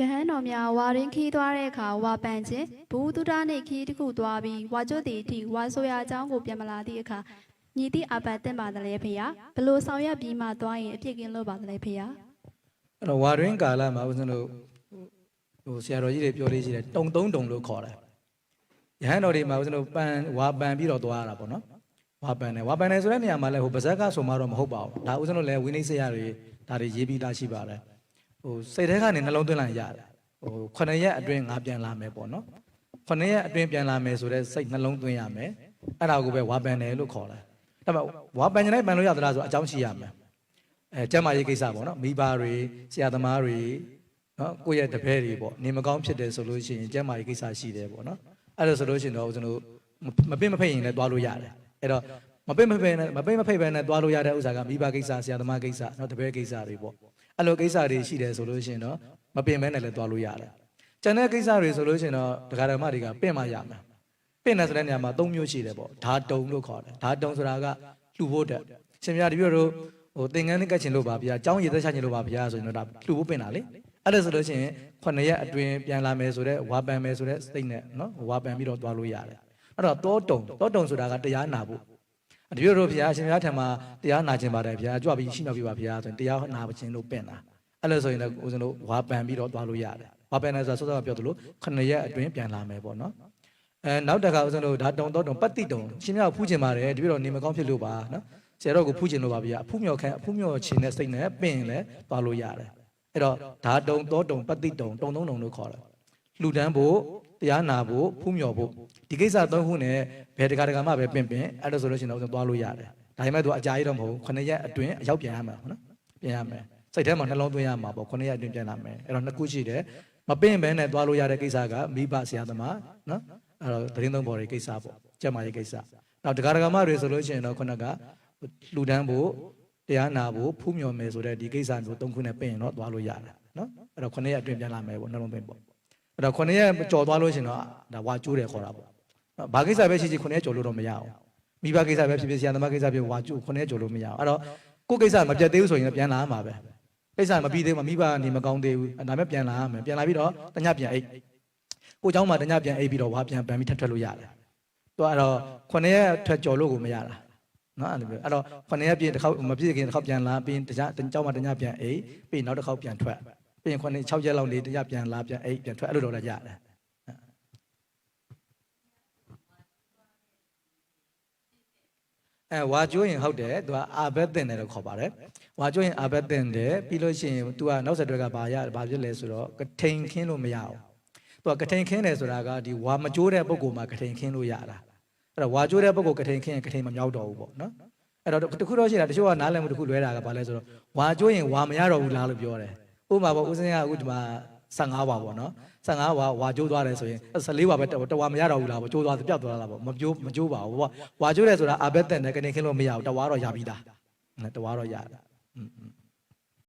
ယဟန်တော်များဝါရင်းခီးသွားတဲ့အခါဝါပန်ခြင်းဘူးတုဒနှင့်ခီးတစ်ခုသွားပြီးဝါကျွတ်တီအထိဝါဆိုရာအကြောင်းကိုပြန်မလာသည့်အခါညီတိအပတ်တင်ပါတယ်လေဖေယဘလို့ဆောင်ရွက်ပြီးမှသွားရင်အပြစ်ကင်းလို့ပါတယ်လေဖေယအဲ့တော့ဝါရင်းကာလမှာဦးဇင်းတို့ဟိုဆရာတော်ကြီးတွေပြောလေးရှိတယ်တုံသုံးတုံလို့ခေါ်တယ်ယဟန်တော်တွေမှာဦးဇင်းတို့ပန်ဝါပန်ပြီးတော့သွားရတာပေါ့နော်ဝါပန်တယ်ဝါပန်တယ်ဆိုတဲ့နေရာမှာလည်းဟိုပါဇက်ကဆိုမှတော့မဟုတ်ပါဘူးဒါဦးဇင်းတို့လည်းဝိနည်းစရတွေဒါတွေရေးပြီးသားရှိပါတယ် ဟိုစိတ်ထဲကနေနှလုံးသွင်းလိုက်ရတယ်ဟိုခုနှစ်ရက်အတွင်းငါပြန်လာမယ်ပေါ့နော်ခုနှစ်ရက်အတွင်းပြန်လာမယ်ဆိုတဲ့စိတ်နှလုံးသွင်းရမယ်အဲ့ဒါကိုပဲဝါပန်တယ်လို့ခေါ်တယ်ဒါပေမဲ့ဝါပန်ကြတဲ့ပန်လို့ရသလားဆိုအကြောင်းရှိရမယ်အဲကျမ်းမာရေးကိစ္စပေါ့နော်မိဘတွေဆရာသမားတွေနော်ကိုယ့်ရဲ့တပည့်တွေပေါ့နေမကောင်းဖြစ်တယ်ဆိုလို့ရှိရင်ကျမ်းမာရေးကိစ္စရှိတယ်ပေါ့နော်အဲ့ဒါဆိုလို့ရှိရင်တော့ကျွန်တော်မပင့်မဖိတ်ရင်လည်းတွားလို့ရတယ်အဲ့တော့မပင့်မဖိတ်နဲ့မပင့်မဖိတ်ပဲနဲ့တွားလို့ရတဲ့ဥစ္စာကမိဘကိစ္စဆရာသမားကိစ္စနော်တပည့်ကိစ္စတွေပေါ့ အဲ့လိုကိစ္စတွေရှိတယ်ဆိုလို့ရှိရင်တော့မပင့်မဲနဲ့လည်းတွားလို့ရတယ်ကျန်တဲ့ကိစ္စတွေဆိုလို့ရှိရင်တော့ဒကာဓမ္မတွေကပင့်မှရမယ်ပင့်တယ်ဆိုတဲ့နေရာမှာ၃မျိုးရှိတယ်ပေါ့ဓာတုံလို့ခေါ်တယ်ဓာတုံဆိုတာကလှူဖို့တက်ရှင်ပြတပည့်တို့ဟိုသင်္ကန်းနဲ့ကတ်ချင်လို့ပါဗျာ။ကျောင်းရည်သက်ချချင်လို့ပါဗျာဆိုရင်တော့ဒါလှူဖို့ပင်တာလေ။အဲ့ဒါဆိုလို့ရှိရင်ခုနှစ်ရက်အတွင်းပြန်လာမယ်ဆိုတော့ဝါပန်မယ်ဆိုတဲ့စိတ်နဲ့နော်ဝါပန်ပြီးတော့သွားလို့ရတယ်။အဲ့တော့တောတုံတောတုံဆိုတာကတရားနာဖို့။ တပြည့်တို့ဗျာအရှင်ဘုရားထံမှာတရားနာခြင်းပါတယ်ဗျာ။ကြွပြီးရှိနေပြီပါဗျာဆိုရင်တရားနာခြင်းလို့ပင်တာ။အဲ့လိုဆိုရင်လည်းဦးဇင်းတို့ဝါပန်ပြီးတော့သွားလို့ရတယ်။ဝါပန်တယ်ဆိုတာစောစောကပြောသလိုခုနှစ်ရက်အတွင်းပြန်လာမယ်ပေါ့နော်။အဲနောက်တစ်ခါဦးဇင်းတို့ဒါတုံတောတုံပတ္တိတုံရှင်မြောက်ဖူးခြင်းပါတယ်တပြည့်တော့နေမကောင်းဖြစ်လို့ပါနော်။ဆရာတော်ကိုဖူးခြင်းလို့ပါဗျာ။အဖူးမြောက်ခံအဖူးမြောက်ခြင်းနဲ့စိတ်နဲ့ပင်လည်းသွားလို့ရတယ်။အဲ့တော့ဒါတုံတောတုံပတ္တိတုံတုံသုံးတုံလို့ခေါ်တယ်။လူတန်းဖို့ တရားနာဖို့ဖူးမြော်ဖို့ဒီကိစ္စသုံးခုနဲ့ဘယ်တကာတကာမှပဲပင်ပင်အဲ့ဒါဆိုလို့ရှိရင်တော့ဦးဇင်းသွားလို့ရတယ်။ဒါပေမဲ့သူအကြာကြီးတော့မဟုတ်ဘူး9ရက်အတွင်းအရောက်ပြန်ရမှာဟုတ်နော်။ပြန်ရမယ်။စိတ်ထဲမှာနှလုံးသွင်းရမှာပေါ့9ရက်အတွင်းပြန်လာမယ်။အဲ့တော့နှစ်ခုရှိတယ်။မပင်ဘဲနဲ့သွားလို့ရတဲ့ကိစ္စကမိဘဆရာသမားနော်။အဲ့တော့သတင်းသုံးပေါ်တဲ့ကိစ္စပေါ့။ကျက်မာရေးကိစ္စ။နောက်တကာတကာမှတွေဆိုလို့ရှိရင်တော့ခုနကလူတန်းဖို့တရားနာဖို့ဖူးမြော်မယ်ဆိုတဲ့ဒီကိစ္စမျိုးသုံးခုနဲ့ပြင်ရင်တော့သွားလို့ရတယ်နော်။အဲ့တော့9ရက်အတွင်းပြန်လာမယ်ပေါ့နှလုံးသွင်းပေါ့။ အဲ့တော့9ရက်ကြော်သွားလို့ရှိရင်တော့ဒါဝါကျိုးတယ်ခေါ်တာပေါ့။နော်။ဘာကိစ္စပဲရှိရှိ9ရက်ကြော်လို့တော့မရအောင်။မိဘကိစ္စပဲဖြစ်ဖြစ်ဆရာသမားကိစ္စဖြစ်ဝါကျိုး9ရက်ကြော်လို့မရအောင်။အဲ့တော့ကိုယ်ကိစ္စမပြတ်သေးဘူးဆိုရင်ပြန်လာမှာပဲ။ကိစ္စမပြီးသေးဘူးမိဘနေမကောင်းသေးဘူး။ဒါမဲ့ပြန်လာရမယ်။ပြန်လာပြီးတော့တညပြန်အိတ်။ကိုเจ้าမှာတညပြန်အိတ်ပြီးတော့ဝါပြန်ပန်ပြီးထပ်ထွက်လို့ရတယ်။သူကတော့9ရက်ထွက်ကြော်လို့ကိုမရတာ။နော်အဲ့လိုမျိုးအဲ့တော့9ရက်ပြင်တစ်ခေါက်မပြည့်ခင်တစ်ခေါက်ပြန်လာပြီးတညเจ้าမှာတညပြန်အိတ်ပြီးနောက်တစ်ခေါက်ပြန်ထွက် ပြီးရင်9 6ရက်လောက်လေးတညပြန်လာပြန်အိတ်ပြန်ထွက်အဲ့လိုတော့လည်းရတယ်။အဲဝါကျိုးရင်ဟုတ်တယ်သူကအာဘက်တင်တယ်လို့ခေါ်ပါတယ်ဝါကျိုးရင်အာဘက်တင်တယ်ပြီးလို့ရှိရင် तू ကနောက်ဆက်တွဲကဘာရဘာဖြစ်လဲဆိုတော့ကထိန်ခင်းလို့မရအောင် तू ကကထိန်ခင်းတယ်ဆိုတာကဒီဝါမကျိုးတဲ့ပုံကောမှာကထိန်ခင်းလို့ရတာအဲ့တော့ဝါကျိုးတဲ့ပုံကောကထိန်ခင်းရင်ကထိန်မမြောက်တော့ဘူးပေါ့နော်အဲ့တော့တခုတော့ရှိတာတချို့ကနားလည်မှုတခုလွဲတာကဘာလဲဆိုတော့ဝါကျိုးရင်ဝါမရတော့ဘူးလားလို့ပြောတယ် ဥပမာပေါ့ဦးစင်းကအခုဒီမှာ15ဝါပေါ့နော်15ဝါဝါကျိုးသွားတယ်ဆိုရင်14ဝါပဲတဝါမရတော့ဘူးလားပေါ့ကျိုးသွားပြတ်သွားလားပေါ့မကျိုးမကျိုးပါဘူးပေါ့ဝါကျိုးတယ်ဆိုတာအာဘက်တန်နဲ့ကနေခင်းလို့မရဘူးတဝါတော့ရပြီးသားတဝါတော့ရတာอืม